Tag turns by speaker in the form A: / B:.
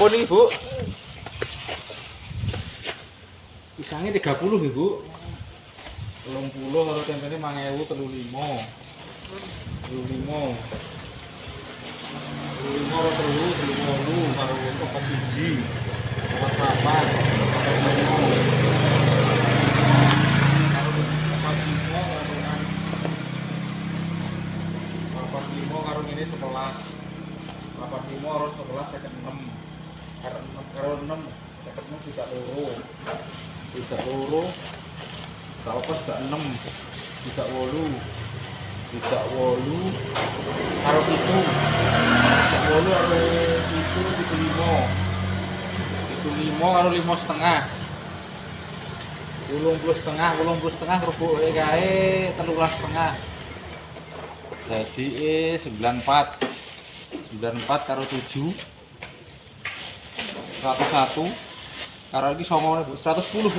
A: Ampun Ibu. Pisangnya 30 Ibu. 30 karo tempene 5035. 35. 35 karo telu, 38 karo opat siji. Opat papat. Karo opat lima karo enam. Opat karo ini 11. 85 karo 11 seket 6. Karo 6 karo 6 seket 6 tidak loro. Tidak loro. Tidak apa tidak 6. Tidak wolu. Tidak wolu. Karo itu. Wolu karo itu itu limo. Itu limo karo limo setengah. Ulung puluh setengah, ulung puluh setengah kerupuk kae telulas setengah. Jadi eh 94 94 karo 7 101 karo iki songo Bu 110 Bu